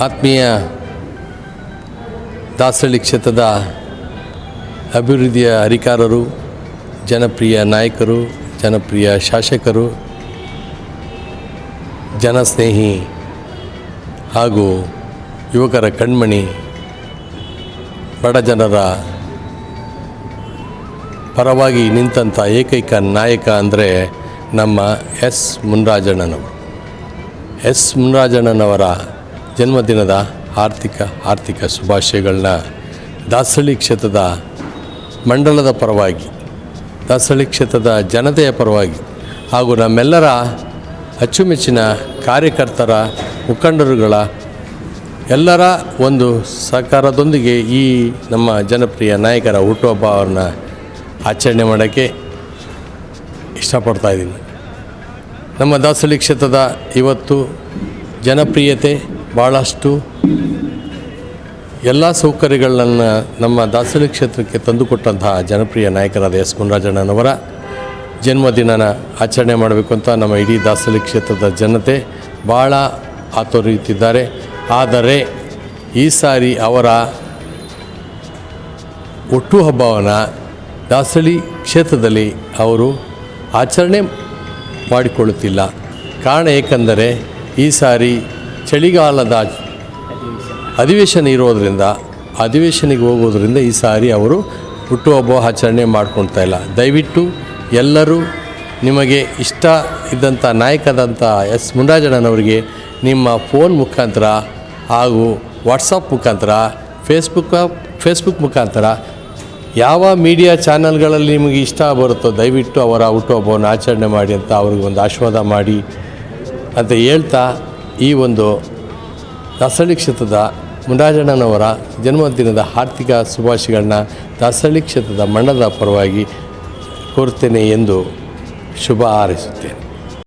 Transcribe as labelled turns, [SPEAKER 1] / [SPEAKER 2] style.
[SPEAKER 1] ಆತ್ಮೀಯ ದಾಸಹಳ್ಳಿ ಕ್ಷೇತ್ರದ ಅಭಿವೃದ್ಧಿಯ ಅಧಿಕಾರರು, ಜನಪ್ರಿಯ ನಾಯಕರು, ಜನಪ್ರಿಯ ಶಾಸಕರು, ಜನಸ್ನೇಹಿ ಹಾಗೂ ಯುವಕರ ಕಣ್ಮಣಿ, ಬಡ ಜನರ ಪರವಾಗಿ ನಿಂತಹ ಏಕೈಕ ನಾಯಕ ಅಂದರೆ ನಮ್ಮ ಎಸ್. ಮುನ್ರಾಜಣ್ಣನವರು. ಎಸ್. ಮುನ್ರಾಜಣ್ಣನವರ ಜನ್ಮದಿನದ ಆರ್ಥಿಕ ಆರ್ಥಿಕ ಶುಭಾಶಯಗಳನ್ನ ದಾಸಳ್ಳಿ ಕ್ಷೇತ್ರದ ಮಂಡಲದ ಪರವಾಗಿ ದಾಸಳ್ಳಿ ಕ್ಷೇತ್ರದ ಜನತೆಯ ಪರವಾಗಿ ಹಾಗೂ ನಮ್ಮೆಲ್ಲರ ಅಚ್ಚುಮೆಚ್ಚಿನ ಕಾರ್ಯಕರ್ತರ ಮುಖಂಡರುಗಳ ಎಲ್ಲರ ಒಂದು ಸಹಕಾರದೊಂದಿಗೆ ಈ ನಮ್ಮ ಜನಪ್ರಿಯ ನಾಯಕರ ಹುಟ್ಟುಹಬ್ಬವನ್ನು ಆಚರಣೆ ಮಾಡೋಕ್ಕೆ ಇಷ್ಟಪಡ್ತಾ ಇದ್ದೀನಿ. ನಮ್ಮ ದಾಸಳಿ ಕ್ಷೇತ್ರದ ಇವತ್ತು ಜನಪ್ರಿಯತೆ ಭಾಳಷ್ಟು ಎಲ್ಲ ಸೌಕರ್ಯಗಳನ್ನು ನಮ್ಮ ದಾಸಲಿ ಕ್ಷೇತ್ರಕ್ಕೆ ತಂದುಕೊಟ್ಟಂತಹ ಜನಪ್ರಿಯ ನಾಯಕರಾದ ಎಸ್ ಮುನರಾಜಣ್ಣನವರ ಜನ್ಮದಿನನ ಆಚರಣೆ ಮಾಡಬೇಕು ಅಂತ ನಮ್ಮ ಇಡೀ ದಾಸಲಿ ಕ್ಷೇತ್ರದ ಜನತೆ ಭಾಳ ಆತೊರೆಯುತ್ತಿದ್ದಾರೆ. ಆದರೆ ಈ ಸಾರಿ ಅವರ ಒಟ್ಟು ಹಬ್ಬವನ್ನು ದಾಸಳಿ ಕ್ಷೇತ್ರದಲ್ಲಿ ಅವರು ಆಚರಣೆ ಮಾಡಿಕೊಳ್ಳುತ್ತಿಲ್ಲ. ಕಾರಣ ಏಕೆಂದರೆ ಈ ಸಾರಿ ಚಳಿಗಾಲದ ಅಧಿವೇಶನ ಇರೋದರಿಂದ, ಅಧಿವೇಶನಿಗೆ ಹೋಗೋದ್ರಿಂದ ಈ ಸಾರಿ ಅವರು ಹುಟ್ಟುಹಬ್ಬ ಆಚರಣೆ ಮಾಡ್ಕೊಳ್ತಾ ಇಲ್ಲ. ದಯವಿಟ್ಟು ಎಲ್ಲರೂ ನಿಮಗೆ ಇಷ್ಟ ಇದ್ದಂಥ ನಾಯಕದಂಥ ಎಸ್ ಮುನ್ರಾಜಣ್ಣನವರಿಗೆ ನಿಮ್ಮ ಫೋನ್ ಮುಖಾಂತರ ಹಾಗೂ ವಾಟ್ಸಪ್ ಮುಖಾಂತರ, ಫೇಸ್ಬುಕ್ ಫೇಸ್ಬುಕ್ ಮುಖಾಂತರ ಯಾವ ಮೀಡಿಯಾ ಚಾನಲ್ಗಳಲ್ಲಿ ನಿಮಗೆ ಇಷ್ಟ ಬರುತ್ತೋ ದಯವಿಟ್ಟು ಅವರ ಹುಟ್ಟುಹಬ್ಬವನ್ನು ಆಚರಣೆ ಮಾಡಿ ಅಂತ ಅವ್ರಿಗೆ ಒಂದು ಆಶೀರ್ವಾದ ಮಾಡಿ ಅಂತ ಹೇಳ್ತಾ ಈ ಒಂದು ದಾಸಳ್ಳಿ ಕ್ಷೇತ್ರದ ಮುಂಡಾಜಣ್ಣನವರ ಜನ್ಮದಿನದ ಆರ್ಥಿಕ ಶುಭಾಶಯಗಳನ್ನ ದಾಸಳ್ಳಿ ಕ್ಷೇತ್ರದ ಮಂಡಲದ ಪರವಾಗಿ ಕೋರುತ್ತೇನೆ ಎಂದು ಶುಭ ಹಾರೈಸುತ್ತೇನೆ.